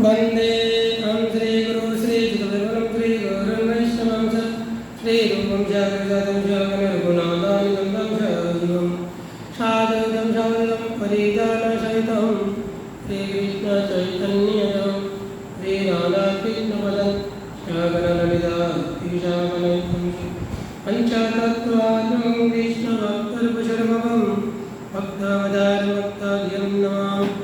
वंदे अहं श्रीगुरुं श्रीचिदुर्गुरुं श्रीगुरुं वैष्णवं च, श्रीरूपं जागृतं जगनरघुनाथानि गङ्गं शिवं। साधुतं साधुतं परिदानसहितं श्रीकृष्णचैतन्यं श्रीराधाकृष्णपदं शागरललिताशागलयं पञ्चतत्त्वात्मं कृष्णभक्तर्पशर्मं भक्तावतारभक्ताभ्यं नमामि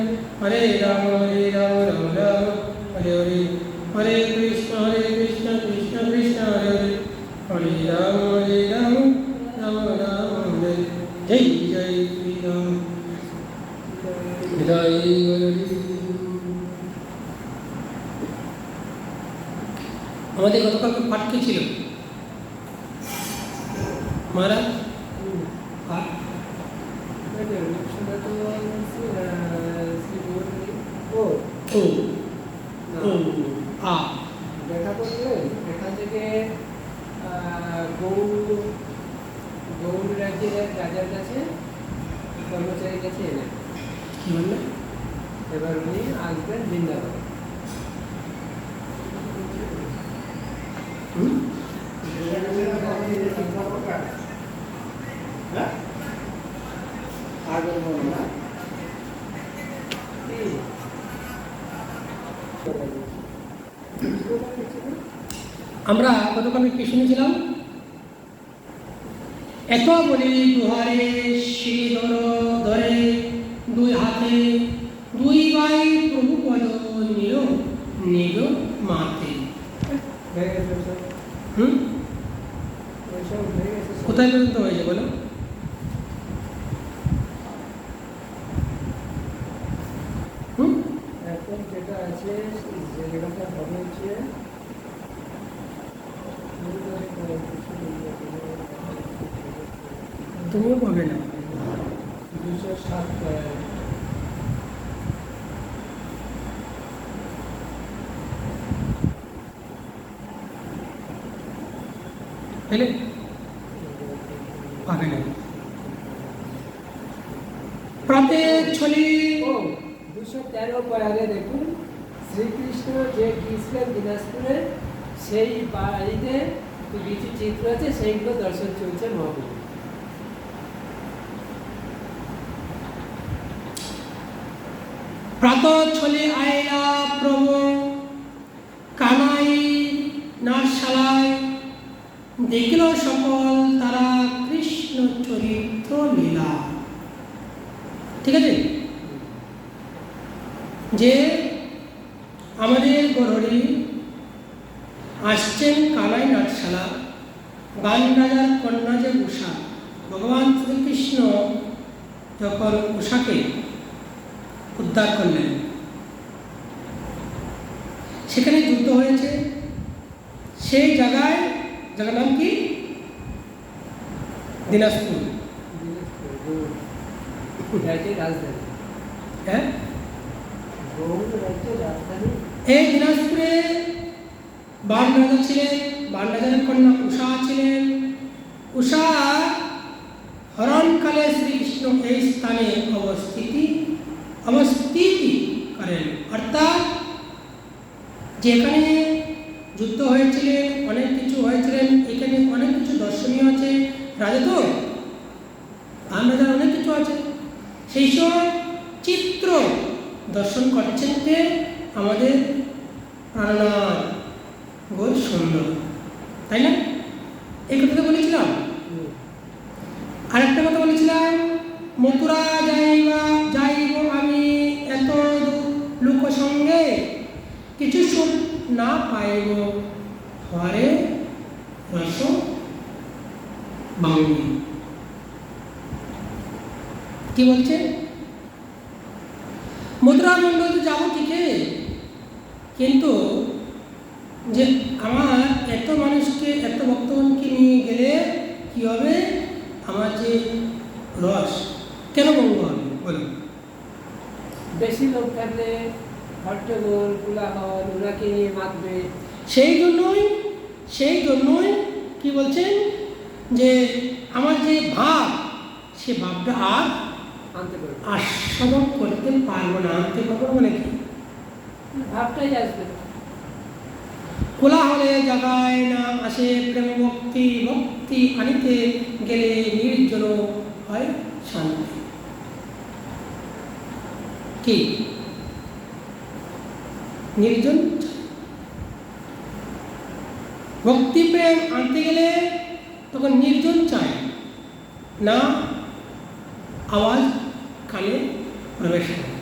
हरे राम हरे राम राम राम हरे हरे हरे कृष्ण हरे कृष्ण कृष्ण कृष्ण हरे हरे हरे राम हरे राम राम राम हरे जय जय श्री राम जय हरि আমাদের গতকালকে পাঠ কি ছিল মহারাজ পাঠ ও রাজ্যের রাজার কাছে কর্মচারীর কাছে এলেন কি বললে এবার উনি আসবেন বৃন্দাবন হুম? আমরা গতকালকে কি শুনেছিলাম? এত বলি দুহারে শ্রীধর ধরে দুই হাতে, দুই ভাই প্রভু পদ নিল নিল মাতে। কোথায় পর্যন্ত হয়েছে বলো হুম এখন যেটা আছে যে জায়গাটা হবে হচ্ছে তুমিও পাবে না দুশো সাত পেলে পাবে না প্রত্যেক ছলি। ও দুশো তেরো পয়ারে দেখুন শ্রীকৃষ্ণ যে গিয়েছিলেন দিনাজপুরে সেই বাড়িতে কিছু চিত্র আছে সেইগুলো দর্শন চলছে মহাবীর প্রাত ছলে দেখিল সকল তারা কৃষ্ণ চরিত্র লীলা। ঠিক আছে? যে আমাদের গরুড়ি আসছেন কানাই নাটশালা বান রাজার কন্যা যে উষা, ভগবান শ্রীকৃষ্ণ যখন উষাকে উদ্ধার করলেন, সেখানে যুদ্ধ হয়েছে। সেই জায়গায় জায়গার নাম কি? দিনাজপুর। হ্যাঁ? এই দিনাজপুরে বান রাজা ছিলেন বান রাজার কন্যা উষা ছিলেন উষা হরণকালে শ্রীকৃষ্ণ এই স্থানে অবস্থিতি অবস্থিতি করেন অর্থাৎ যেখানে যুদ্ধ হয়েছিলেন অনেক কিছু হয়েছিলেন এখানে অনেক কিছু দর্শনীয় আছে রাজা তো বান রাজার অনেক কিছু আছে সেই সব চিত্র দর্শন করছেন কে আমাদের প্রাণনাথ গোল সুন্দর তাই না এই কথাটা বলেছিলাম আরেকটা কথা বলেছিলাম মথুরা যাইবা যাইব আমি এত লোক সঙ্গে কিছু না পাইব হরে রস বাঙি কি বলছে? মুদ্রা মন্ডল তো যাব ঠিকই কিন্তু যে আমার এত মানুষকে এত ভক্তগণকে নিয়ে গেলে কি হবে আমার যে রস কেন ভঙ্গ হবে বলুন বেশি লোক থাকলে হট্টগোল কোলাহল ওনাকে নিয়ে মাতবে। সেই জন্যই সেই জন্যই কি বলছেন যে আমার যে ভাব সে ভাবটা আর আনতে পারবে আস্বাদন করতে পারব না আনতে পারব মানে কি? ভাবটাই আসবে। কোলাহলে জাগায় না আসে প্রেম ভক্তি ভক্তি আনিতে গেলে নির্জন হয় শান্তি। কি? নির্জন। ভক্তি প্রেম আনতে গেলে তখন নির্জন চাই না আওয়াজ কানে প্রবেশ করে।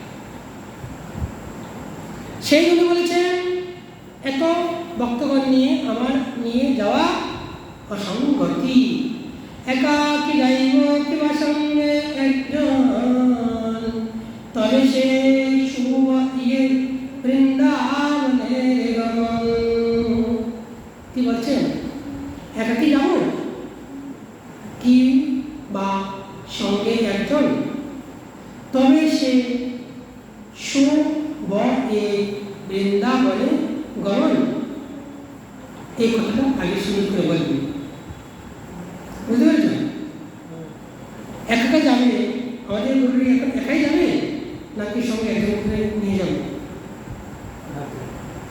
সেই জন্য বলেছেন এত ভক্তগণ নিয়ে আমার নিয়ে যাওয়া অসঙ্গতি। একাকি যাইব কিবা সঙ্গে একজন তবে সে শুভ ইয়ে বৃন্দাবনে গমন কি বলছেন একাকি যাব কি বা সঙ্গে একজন তবে সে শুভ এ বৃন্দাবনে গমন এই কথাটা আগে শুরু করে বলবি বুঝতে পেরেছেন একা যাবে আমাদের গরুরি একাই যাবে নাকি সঙ্গে একজন করে নিয়ে যাবে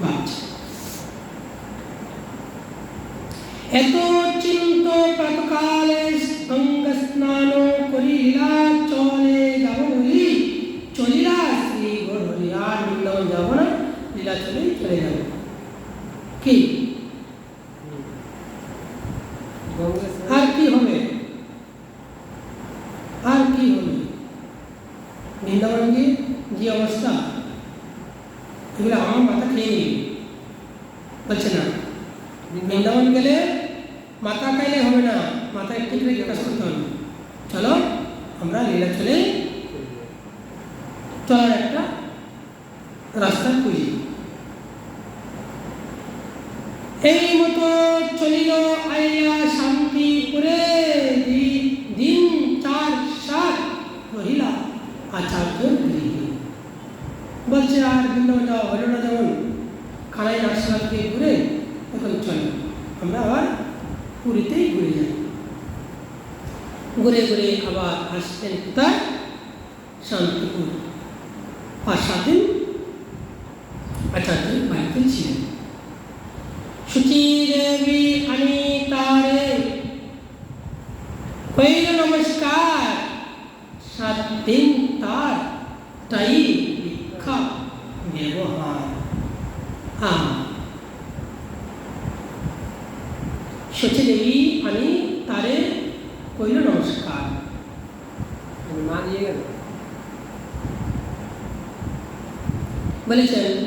ভাবছে এত চিন্ত প্রাতকালে গঙ্গ স্নান করিলা চলে যাব বলি চলিলা শ্রী গৌরী আর বৃন্দাবন যাব না লীলা চলে চলে যাব কি গঙ্গা স্নান- আর কি হবে আর কি হবে বৃন্দাবন যে যে অবস্থা এগুলো আমার মাথা খেয়ে নিবি বলছে না বৃন্দাবন গেলে মাথা খাইলে হবে না মাথা একটু করে বিকাশ করতে হবে চলো আমরা লীলা চলে চলার একটা রাস্তা খুঁজি এই মতো চলিল আইয়া শান্তিপুরে দি- দিন চার সাত রহিলা আচার্য বলছে, আর বৃন্দাবন যাওয়া হলো না যেমন রাজসাত দিয়ে ঘুরে এখন চলো। আমরা আবার পুরীতেই ঘুরে যাই। ঘুরে ঘুরে আবার আসতেন কোথায় শান্তিপুর। পাঁচ সাত দিন আচার্য বাড়িতে ছিলেন শুচি দেবী আনি তারে কইল নমস্কার সাত দিন তার তাই ভিক্ষা ব্যবহার আ শুচি দেবী আনি তারে কইল নমস্কার মানে মা নিয়ে গেল বলেছেন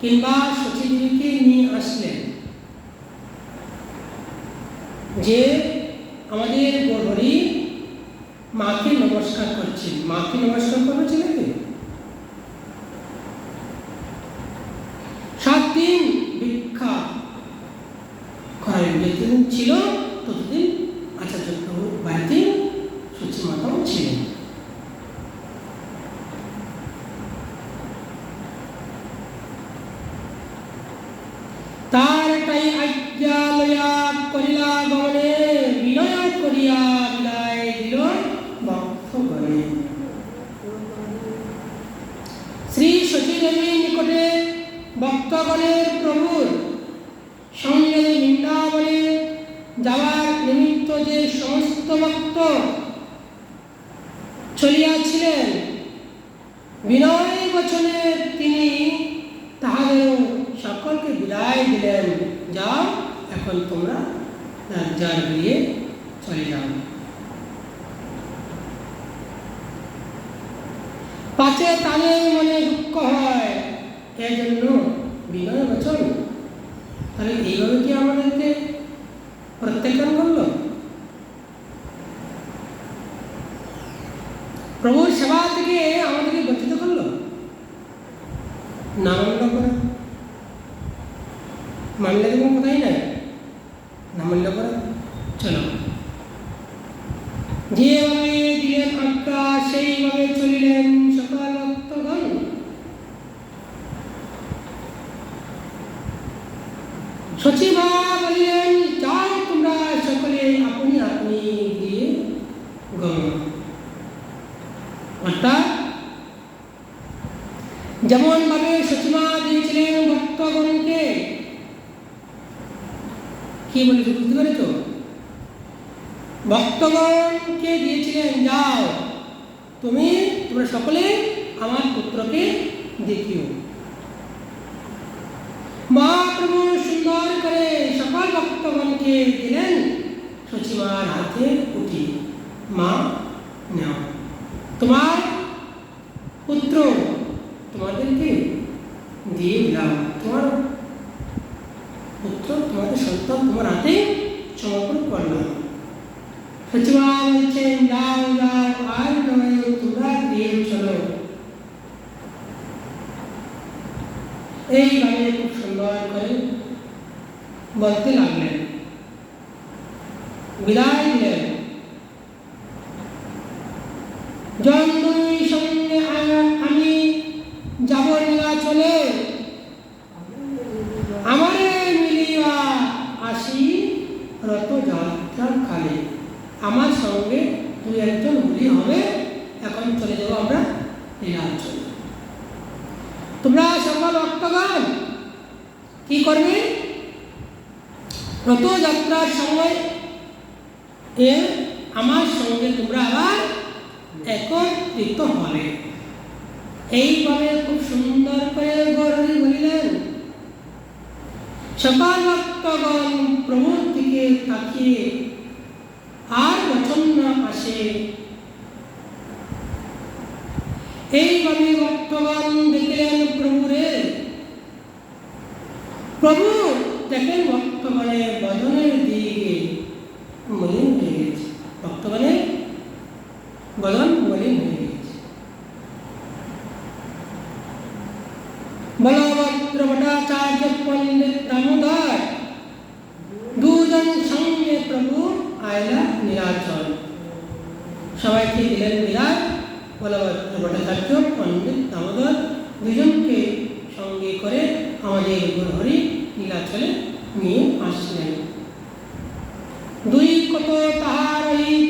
কিংবা সচী নিয়ে আসলেন। যে আমাদের গরি মাকে নমস্কার করছে মাকে নমস্কার করবে ছেলেকে সাত দিন ভিক্ষা করার যেদিন ছিল ততদিন আচার্য প্রভুর বাড়িতে সূচি মাতাও ছিলেন তার তাই আজ্ঞা লয়া করিলা গমনে বিনয় করিয়া বিদায় দিল ভক্তগণে শ্রী সতীদেবীর নিকটে ভক্তগণের প্রভুর সঙ্গে বৃন্দাবনে যাওয়ার নিমিত্ত যে সমস্ত ভক্ত চলিয়াছিলেন, বিনয় বচনে তিনি তাহাদের সকলকে বিদায় দিলেন। যাও, এখন তোমরা রাজ্যার গিয়ে চলে যাও। পাচে তালে মনে দুঃখ হয়। এই জন্য বিনয়, বচন। তাহলে এইভাবে কি আমাদেরকে প্রত্যাখ্যান করল? প্রভুর সেবা থেকে আমাদেরকে বঞ্চিত করল? না মান্য করা মানলে তো কোনো কথাই নাই না মান্য করা চলো যেভাবে দিলেন আজ্ঞা সেইভাবে চলিলেন সকাল ভক্তগণ সচিবা বলিলেন যাও তোমরা সকলে আপনি আপনি দিয়ে গম অর্থাৎ যেমন ভাবে সচিমা দিয়েছিলেন ভক্তগণকে কি বলেছে বুঝতে পেরেছ ভক্তগণকে দিয়েছিলেন যাও তুমি তোমরা সকলে আমার পুত্রকে দেখিও মহাপ্রভু সুন্দর করে সকল ভক্তগণকে দিলেন সচিমার হাতে উঠি মা নাও তোমার পুত্র তোমাদেরকে দিয়ে দিলাম তোমার পুত্র তোমাদের সন্তান তোমার হাতে সমর্পণ করলাম সচিমা বলছেন যাও যাও আর নয় তোমরা দিয়ে চলো এইভাবে খুব সুন্দর করে বলতে লাগলেন বিদায় দিলেন জন্মই সঙ্গে আ- আমি যাব নীলাচলে আমারে মিলিয়া আসি রথযাত্রার কালে আমার সঙ্গে দুই একজন হলি হবে এখন চলে যাব আমরা নীলাচলে তোমরা সকল ভক্তগণ কি করবে রথযাত্রার সময় এ আমার সঙ্গে তোমরা আবার একত্রিত হবে এইভাবে খুব সুন্দর করে গৌরী বলিলেন সকল প্রমোদ দিকে তাকিয়ে আর বচন না আসে। এইভাবে ভক্তগণ দেখলেন প্রভুরে। প্রভু দেখেন ভক্তগণের বদনের দিকে মলিন হয়ে গেছে ভক্তগণের বদন মলিন হয়ে গেছে বলভদ্র ভট্টাচার্য পণ্ডিত দামোদর দুজন সঙ্গে প্রভু আয়লা নীলাচল সবাইকে দিলেন বিরাট পণ্ডিত দামোদর দুজনকে সঙ্গে করে আমাদের হরি নীলাচলে নিয়ে আসলেন। দুই কত তাহার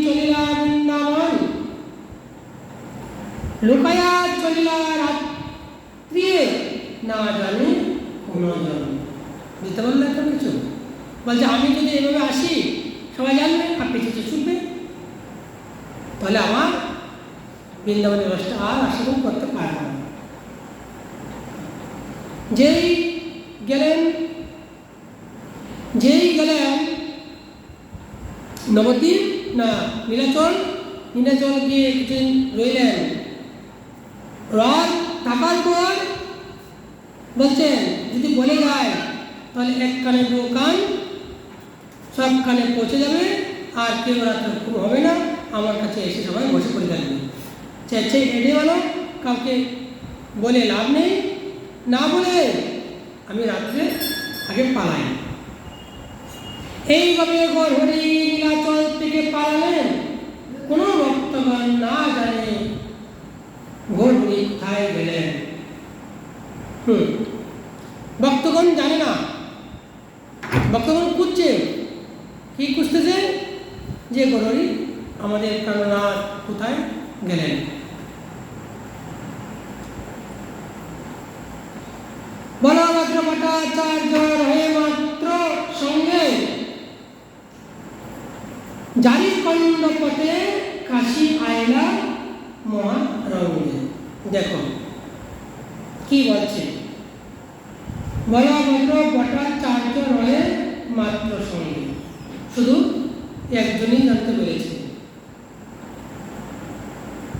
চলিলা বৃন্দাবন, লুকায়া চলিলা রাত্রিয়ে না জানে কোন জন বুঝতে পারলে একটা কিছু? বলছে, আমি যদি এভাবে আসি, সবাই জানবে আর পিছিয়ে ছুটবে তাহলে আমার বৃন্দাবনের রসটা আর আশীর্বাদ করতে পারে না। যেই গেলেন যেই গেলেন, নবদ্বীপ না, নীলাচল নীলাচল গিয়ে কিছুদিন রইলেন। রথ থাকার পর বলছেন, যদি বলে যায়, তাহলে এক কানে দু কান, সব কানে পৌঁছে যাবে, আর কেউ রাত্রে খুব হবে না। আমার কাছে এসে সবাই বসে পড়ে থাকবে। চাইছে এড়ে গেল কাউকে বলে লাভ নেই না বলে আমি রাত্রে আগে পালাই এইভাবে গর্ভরী নীলাচল থেকে পালালেন কোনো ভক্তগণ না জানে গর্ভরী কোথায় গেলেন হুম ভক্তগণ জানে না ভক্তগণ খুঁজছে কি খুঁজতেছে যে গরহরি আমাদের প্রাণনাথ কোথায় গেলেন বলভদ্র ভট্টাচার্য মাত্র মাত্র সঙ্গে। শুধু একজনই জানতে পেরেছে।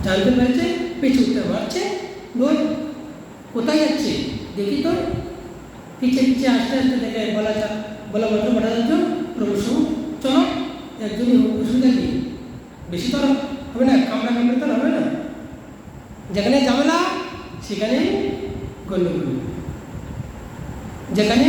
জানতে পেরেছে, পিছু উঠতে পারছে দৌড় কোথায় যাচ্ছে? দেখি তো পিছে পিছিয়ে আস্তে আস্তে দেখে বলা বলা যাচ্ছ। প্রভু সঙ্গ চলো একজনই অসুবিধা কি বেশি তো হবে না, কামড়া কামড়ে তো হবে না। যেখানে ঝামেলা সেখানে গণ্ডগোল যেখানে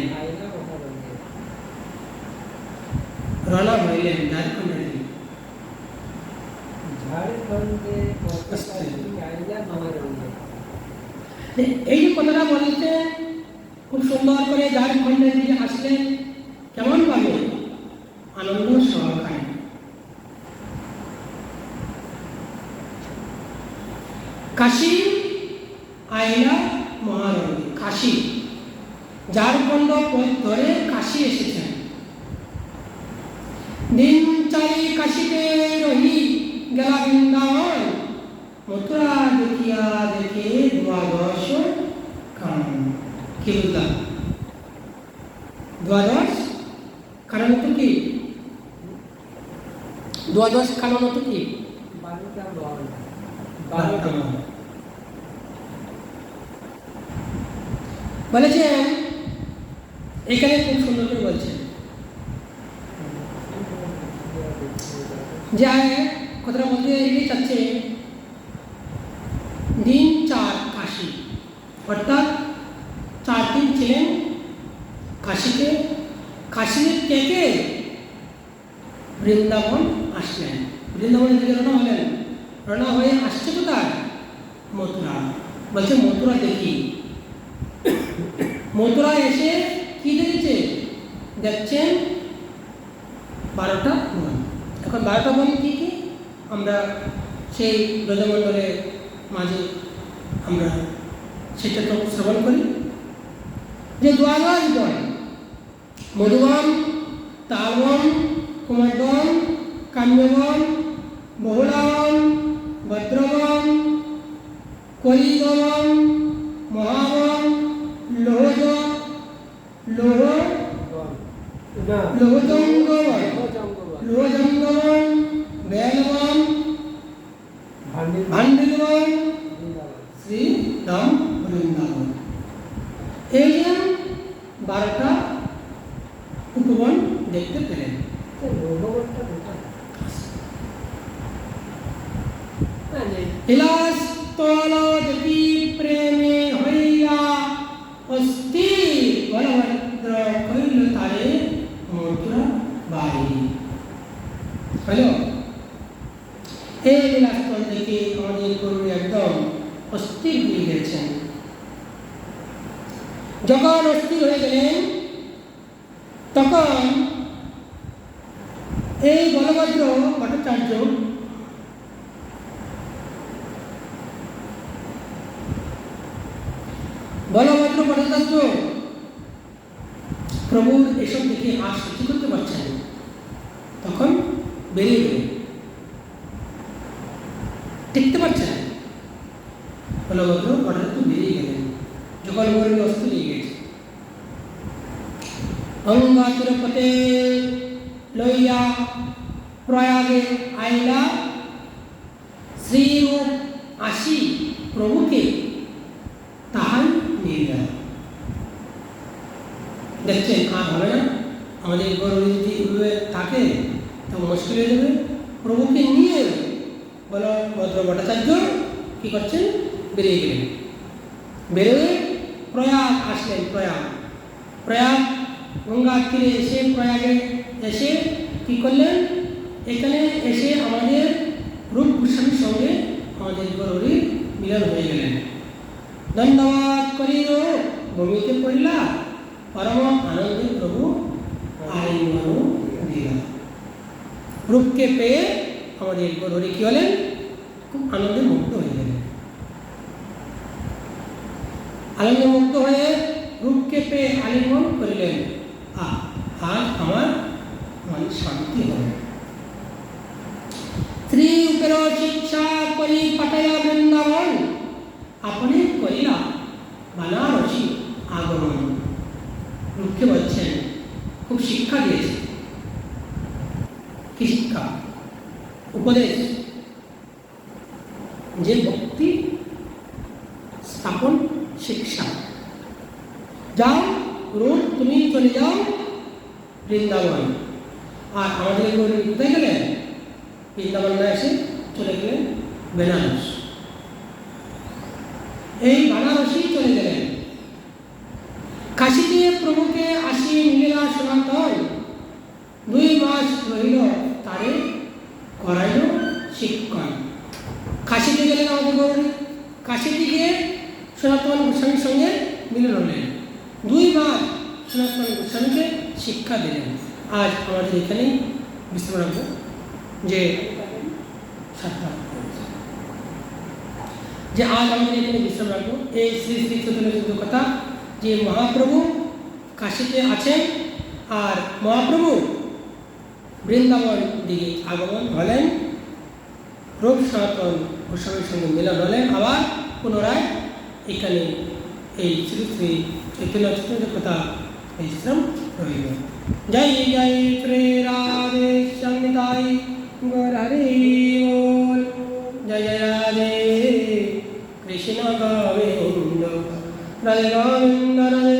হইলেন আইলা মহারণ্যে। রওনা হইলেন ঝাড়খণ্ডের দিকে ঝাড়খণ্ডে পতাকাটি আইলা মহারণ্যে। এই যে কথাটা বলতে খুব সুন্দর করে ঝাড়খণ্ডের দিকে আসলেন কেমন কি বুঝলাম দ্বাদশ কারণ তো কি দ্বাদশ কারণ তো কি বারোটা বল। বারোটা বারোটা মহল। বলেছেন এখানে খুব সুন্দর করে বলছেন যে কথাটা বলতে এটাই চাচ্ছে দিন চার কাশি অর্থাৎ চার দিন ছিলেন কাশিতে কাশিতে কে কে বৃন্দাবন আসলেন বৃন্দাবনের দিকে রওনা হলেন রওনা হয়ে আসছে কোথায় মথুরা বলছে মথুরা দেখি মথুরা এসে কি দেখেছে? দেখছেন বারোটা বন এখন বারোটা বন কি কি? আমরা সেই ব্রজমণ্ডলের মাঝে আমরা সেটা তো শ্রবণ করি। যে দ্বাদশ বন মধুবন, তালবন কুমারবন কাম্যবন বহুলাবন ভদ্রবন কলিগবন মহাবন লোহজ লোহ বল। না। লোহজঙ্গবন লোহজঙ্গবন। লোহজঙ্গবন বেলবন ভান্ডির ভান্ডিলবন বৃন্দাবন। শ্রী রাম বৃন্দাবন এই যে বারোটা উপবন দেখতে পেলেন তো লোহবনটা কোথায়? না, নেই। বিলাস তল দেবী প্রেমে হইয়া অস্থি বলভদ্র কইল তারে মথুরা বাড়ি হ্যালো এই বিলাসতল থেকে আমাদের গরু একদম অস্থির হয়ে গেছেন যখন অস্থির হয়ে গেলেন তখন এই বলভদ্র ভট্টাচার্য বলভদ্র ভট্টাচার্য প্রভুর এসব দেখে আর সহ্য করতে পারছেন। তখন বেরিয়ে গেলেন টিকতে পারছেন না। বলভদ্র ভট্টাচার্য বেরিয়ে গেলেন যখন গরিব অস্ত্র নিয়ে গেছে অঙ্গাচুরপতে লইয়া প্রয়াগে আইলা শ্রীরূপ আসি প্রভুকে গেল দেখছেন আর হবে না? আমাদের গরু যদি এভাবে থাকে, তো মুশকিল হয়ে যাবে। প্রভুকে নিয়ে বলো ভদ্র ভট্টাচার্য কী করছেন? বেরিয়ে গেলেন। বেরোয় প্রয়াগ আসলেন, প্রয়াগ। প্রয়াগ গঙ্গার তীরে এসে, প্রয়াগে এসে কী করলেন? এখানে এসে আমাদের রূপ গোস্বামীর সঙ্গে আমাদের গরুরই মিলন হয়ে গেলেন। দণ্ডবাদ করিল ভূমিতে পড়িলা পরম আনন্দে প্রভু আলিঙ্গন দিলা রূপকে পেয়ে আমাদের গরুরি কি হলেন খুব আনন্দে মুক্ত হয়ে গেলেন আনন্দে মুক্ত হয়ে রূপকে চেপে আলিঙ্গন করিলেন আ আজ আমার মন শান্তি হল শ্রী উপের শিক্ষা করি পাঠাইয়া বৃন্দাবন আপনি করিলা বানারসি আগমন রূপকে বলছেন খুব শিক্ষা দিয়েছে কি শিক্ষা উপদেশ। যে ভক্তি স্থাপন শিক্ষা। যাও, রোজ তুমি চলে যাও বৃন্দাবন। আর আমাদের কোথায় গেলেন বৃন্দাবন এসে চলে গেলেন বেনারস। এই বানারসি চলে গেলেন। দিয়ে প্রভুকে আসিয়ে মিলিলা সনাতন দুই মাস রহিল তারে করাইল শিক্ষণ কাশীতে গেলেন আমাদের গৌরী কাশীতে গিয়ে সনাতন গোস্বামীর সঙ্গে মিলন হলেন দুই মাস সনাতন গোস্বামীকে শিক্ষা দিলেন। আজ আমাদের এখানেই বিশ্রাম রাখব যে যে আজ আমাদের এখানে বিশ্রাম রাখব এই শ্রী শ্রী চতুর্থ কথা যে মহাপ্রভু কাশীতে আছেন আর মহাপ্রভু বৃন্দাবন দিকে আগমন হলেন। রূপ সনাতন গোস্বামীর সঙ্গে মিলন হলেন। আবার পুনরায় এখানে এই শ্রী শ্রী চৈতন্য চতুর্থ কথা এই বিশ্রাম রইল জয় জয় শ্রী রাধে সঙ্গীতাই গৌর হরি বল জয় জয় রাধে কৃষ্ণ গোবিন্দ রাধে গোবিন্দ রাধে